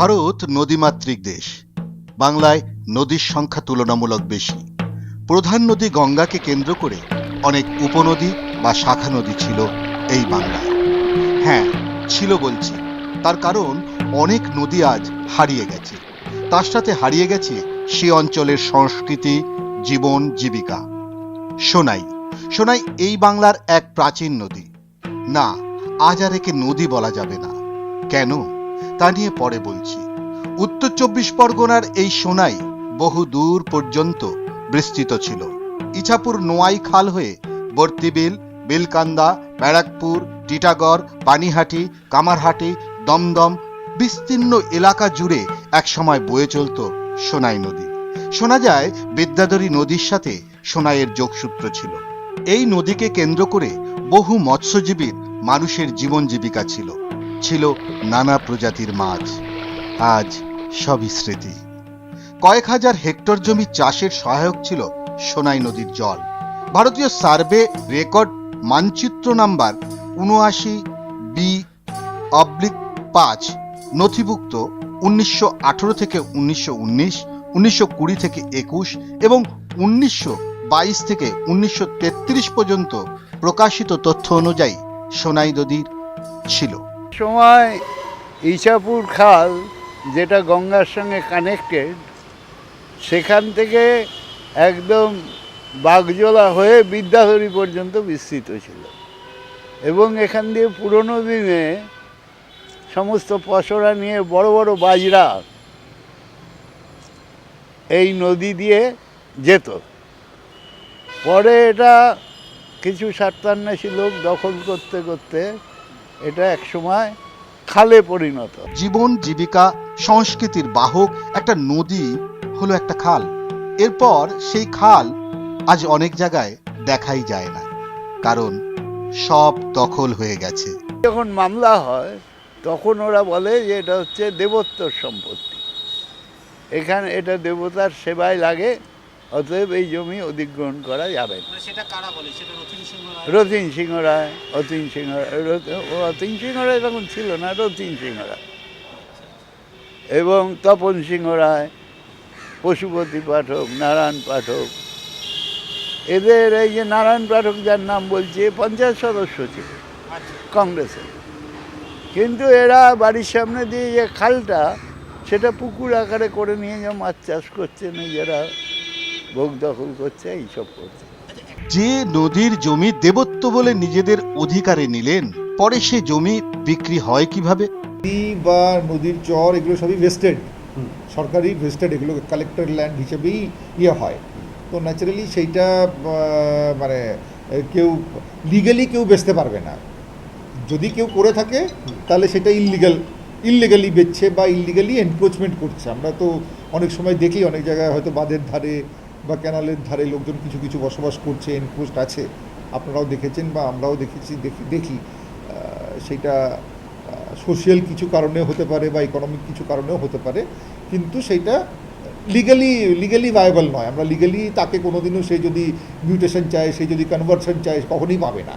ভারত নদীমাতৃক দেশ। বাংলায় নদীর সংখ্যা তুলনামূলক বেশি। প্রধান নদী গঙ্গাকে কেন্দ্র করে অনেক উপনদী বা শাখা নদী ছিল এই বাংলায়। হ্যাঁ ছিল বলছি। তার কারণ অনেক নদী আজ হারিয়ে গেছে। তার সাথে হারিয়ে গেছে সে অঞ্চলের সংস্কৃতি, জীবন, জীবিকা। সোনাই। সোনাই এই বাংলার এক প্রাচীন নদী। না, আজ আর একে নদী বলা যাবে না। কেন? তা নিয়ে পরে বলছি। উত্তর চব্বিশ পরগনার এই সোনাই বহু দূর পর্যন্ত বিস্তৃত ছিল। ইছাপুর নোয়াই খাল হয়ে বর্তিবিল, বিলকান্দা, ব্যারাকপুর, টিটাগড়, পানিহাটি, কামারহাটি, দমদম বিস্তীর্ণ এলাকা জুড়ে একসময় বয়ে চলত সোনাই নদী। শোনা যায়, বিদ্যাধরী নদীর সাথে সোনাইয়ের যোগসূত্র ছিল। এই নদীকে কেন্দ্র করে বহু মৎস্যজীবীর মানুষের জীবন জীবিকা ছিল। ছিল নানা প্রজাতির মাছ। আজ সবই স্মৃতি। কয়েক হাজার হেক্টর জমি চাষের সহায়ক ছিল সোনাই নদীর জল। ভারতীয় সার্ভে রেকর্ড মানচিত্র নাম্বার উনআশি বি অবলিক পাঁচ নথিভুক্ত উনিশশো আঠেরো থেকে উনিশশো উনিশ, উনিশশো থেকে একুশ এবং উনিশশো বাইশ থেকে উনিশশো তেত্রিশ পর্যন্ত প্রকাশিত তথ্য অনুযায়ী সোনাই নদীর ছিল। সময় ইছাপুর খাল যেটা গঙ্গার সঙ্গে কানেক্টেড সেখান থেকে একদম বাগজোলা হয়ে বিদ্যাধরী পর্যন্ত বিস্তৃত ছিল। এবং এখান দিয়ে পুরনো দিনে সমস্ত পশরা নিয়ে বড় বড় বাজরা এই নদী দিয়ে যেত। পরে এটা কিছু স্বার্থান্বেষী লোক দখল করতে করতে এটা একসময় খালে পরিণত। জীবন জীবিকা সংস্কৃতির বাহক একটা নদী হলো একটা খাল। এরপর সেই খাল আজ অনেক জায়গায় দেখাই যায় না কারণ সব দখল হয়ে গেছে। যখন মামলা হয় তখন ওরা বলে যে এটা হচ্ছে দেবত্বর সম্পত্তি। এখানে এটা দেবতার সেবায় লাগে অতএব এই জমি অধিগ্রহণ করা যাবে। না মানে রতিন সিংহ রায়? অতীন সিংহ রায় অতীন সিংহ রায় তখন ছিল না রতিন সিংহ রায়। এবং তপন সিংহ রায় পশুপতি পাঠক নারায়ণ পাঠক এদের এই যে নারায়ণ পাঠক যার নাম বলছে পঞ্চায়েত সদস্য ছিল আচ্ছা। কংগ্রেসের। কিন্তু এরা বাড়ির সামনে দিয়ে যে খালটা সেটা পুকুর আকারে করে নিয়ে যে মাছ চাষ করছে নিজেরা ভোগ দখল করছে এইসব করছে। যে নদীর জমি দেবত্ব বলে নিজেদের অধিকারে নিলেন পরে সে জমি বিক্রি হয় কীভাবে? নদী বা নদীর চর এগুলো সবই ভেস্টেড সরকারি ভেস্টেড এগুলো কালেক্টর ল্যান্ড হিসেবেই ইয়ে হয়। তো ন্যাচারালি সেইটা মানে কেউ লিগালি কেউ বেচতে পারবে না। যদি কেউ করে থাকে তাহলে সেটা ইললিগাল ইললিগালি বেচছে বা ইললিগালি এনক্রোচমেন্ট করছে। আমরা তো অনেক সময় দেখি অনেক জায়গায় হয়তো বাঁধের ধারে বা ক্যানালের ধারে লোকজন কিছু কিছু বসবাস করছে এনক্রোস্ট আছে, আপনারাও দেখেছেন বা আমরাও দেখেছি, দেখি দেখি। সেটা সোশ্যাল কিছু কারণে হতে পারে বা ইকোনমিক কিছু কারণেও হতে পারে, কিন্তু সেইটা লিগালি লিগালি ভায়াবল নয়। আমরা লিগালি তাকে কোনোদিনও সে যদি মিউটেশন চায়, সে যদি কনভার্সন চায়, কখনই পাবে না।